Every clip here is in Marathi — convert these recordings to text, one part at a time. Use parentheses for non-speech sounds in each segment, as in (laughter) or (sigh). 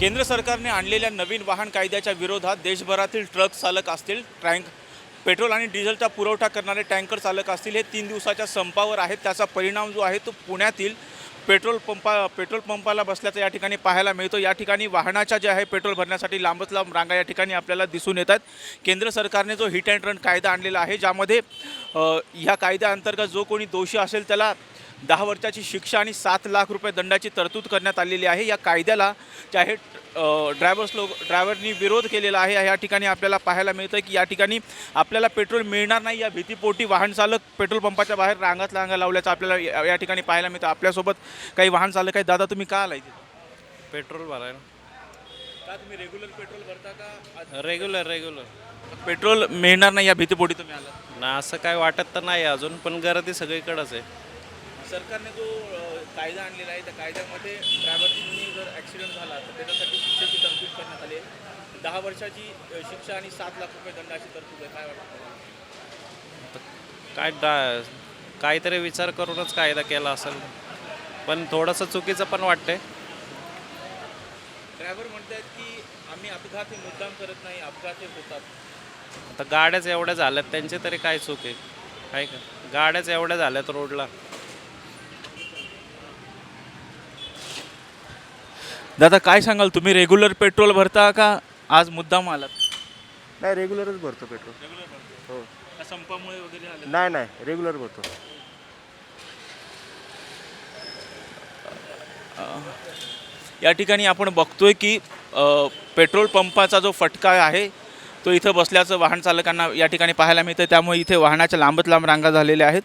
केंद्र सरकारने आणलेल्या नवीन वाहन कायद्याच्या विरोधात देशभरातील ट्रक चालक असतील टँक पेट्रोल आणि डिझेलचा पुरवठा करणारे टँकर चालक असतील हे तीन दिवसाच्या संपावर आहेत. त्याचा परिणाम जो आहे तो पुण्यातील पेट्रोल पंपा पेट्रोल पंपाला बसल्याचं या ठिकाणी पाहायला मिळतो. या ठिकाणी वाहनाच्या जे आहे पेट्रोल भरण्यासाठी लांबच लांब रांगा या ठिकाणी आपल्याला दिसून येतात केंद्र सरकारने जो हिट अँड रन कायदा आणलेला आहे ज्यामध्ये ह्या कायद्याअंतर्गत जो कोणी दोषी असेल त्याला दहा वर्षाची शिक्षा आणि सात लाख रुपये दंडाची तरतूद करण्यात आलेली आहे. या कायद्याला जे आहे ड्रायव्हर्स लोक ड्रायव्हरनी विरोध केलेला आहे या ठिकाणी आपल्याला पाहायला मिळतं की या ठिकाणी आपल्याला पेट्रोल मिळणार नाही. या भीतीपोटी वाहन चालक पेट्रोल पंपाच्या बाहेर रांगात रांगा लावल्याचं आपल्याला या या ठिकाणी पाहायला मिळतं. आपल्यासोबत काही वाहन चालक आहेत. दादा तुम्ही का आला इथे पेट्रोल भरायला. का तुम्ही रेग्युलर पेट्रोल भरता का? रेग्युलर रेग्युलर पेट्रोल मिळणार नाही या भीतीपोटी तुम्ही आला ना असं काय वाटत तर नाही अजून पण गर्दी सगळीकडंच आहे. सरकारने जो कायदा आणलेला आहे त्या कायद्यामध्ये ड्रायव्हरनी जर ॲक्सिडेंट झाला तर त्याच्यासाठी शिक्षेची तरतूद करण्यात आली आहे. दहा वर्षाची शिक्षा आणि सात लाख रुपये दंडाची तरतूद आहे. काय वाटतं काय डा काहीतरी विचार करूनच कायदा केला असेल. पण थोडंसं चुकीचं पण वाटतंय. ड्रायव्हर म्हणतात की आम्ही अपघात हे मुद्दाम करत नाही अपघात हे होतात. आता गाड्याच एवढ्या झाल्यात त्यांची तरी काय चूक आहे? आहे का? गाड्याच एवढ्या झाल्यात रोडला. दादा काय सांगाल? तुम्ही रेग्युलर पेट्रोल भरता का आज मुद्दाम आलात? नाही रेग्युलरच भरतो पेट्रोल रेग्युलर हो. संपामुळे वगैरे आले? नाही नाही रेग्युलर भरतो. या ठिकाणी आपण बघतोय की अ, पेट्रोल पंपाचा जो फटका आहे तो इथं बसल्याचं वाहन चालकांना या ठिकाणी पाहायला मिळतं त्यामुळे इथे वाहनाच्या लांबत लांब रांगा झालेल्या आहेत.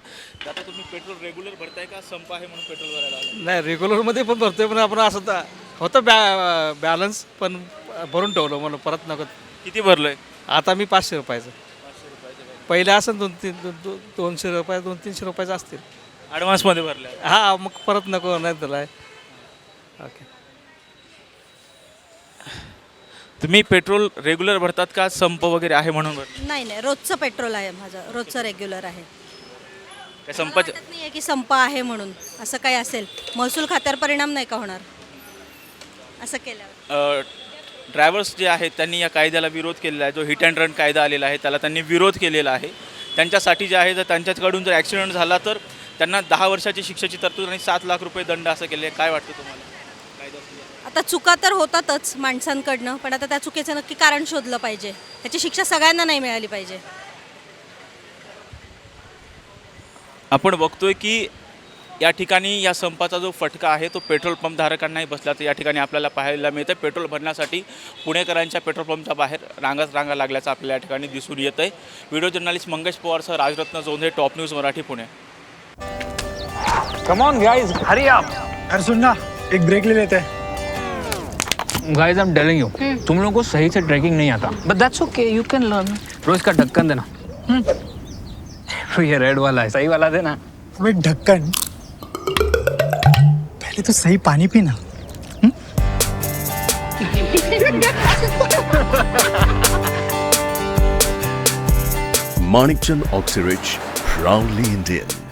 आता तुम्ही पेट्रोल रेग्युलर भरताय का? संप आहे म्हणून पेट्रोल भरायला आला नाही रेग्युलरमध्ये पण भरतोय पण आपण असं तर होतं बॅ बॅलन्स पण भरून ठेवलं म्हणून परत नको. किती भरलोय? आता मी पाचशे रुपयाचं. पहिले असं दोन तीन दो- दो- दोनशे रुपये दोन तीनशे रुपयाचं असतील. ॲडव्हान्समध्ये भरले. हा मग परत नको नाही त्याला ओके. तुम्ही पेट्रोल रेग्युलर भरतात का? संप वगैरे आहे म्हणून नाही नाही रोजचं पेट्रोल आहे माझं रोजचं रेग्युलर आहे. काय मला संपाच्या वाटत नाहीये की संप आहे म्हणून असं काही असेल. महसूल खात्यावर परिणाम नाही का होणार? असं केल्यावर? ड्रायव्हर्स जे आहेत त्यांनी या कायद्याला विरोध केलेला आहे. जो हिट अँड रन कायदा आलेला आहे त्याला त्यांनी विरोध केलेला आहे. त्यांच्यासाठी जे आहे जर त्यांच्याकडून जर ॲक्सिडेंट झाला तर त्यांना दहा वर्षाची शिक्षेची तरतूद आणि सात लाख रुपये दंड असं केले काय वाटतं तुम्हाला? कायदा आता चुका तर होतातच माणसांकडनं पण आता त्या चुकीचं नक्की कारण शोधलं पाहिजे. त्याची शिक्षा सगळ्यांना नाही मिळाली पाहिजे. आपण बघतोय की या ठिकाणी या संपाचा जो फटका आहे तो पेट्रोल पंप धारकांनाही बसल्याचं या ठिकाणी आपल्याला पाहायला मिळतं पेट्रोल भरण्यासाठी पुणेकरांच्या पेट्रोल पंपच्या बाहेर रांगाच रांगा लागल्याचं आपल्याला या ठिकाणी दिसून येत आहे video journalist Mangesh पवारसह Rajratna Jondhe top news Marathi Pune. Come on guys hurry आप अरे सुन ना एक ब्रेक ले लेते. हैं guys I am telling you तुम लोगों को सही से ट्रैकिंग नहीं आता. But that's okay you can learn रोज का ढक्कन देना. तो (laughs) ये रेड वाला है सही वाला देना. वो एक ढक्कन पहले तो सही पानी पीना Manikchand Oxyrich, proudly Indian.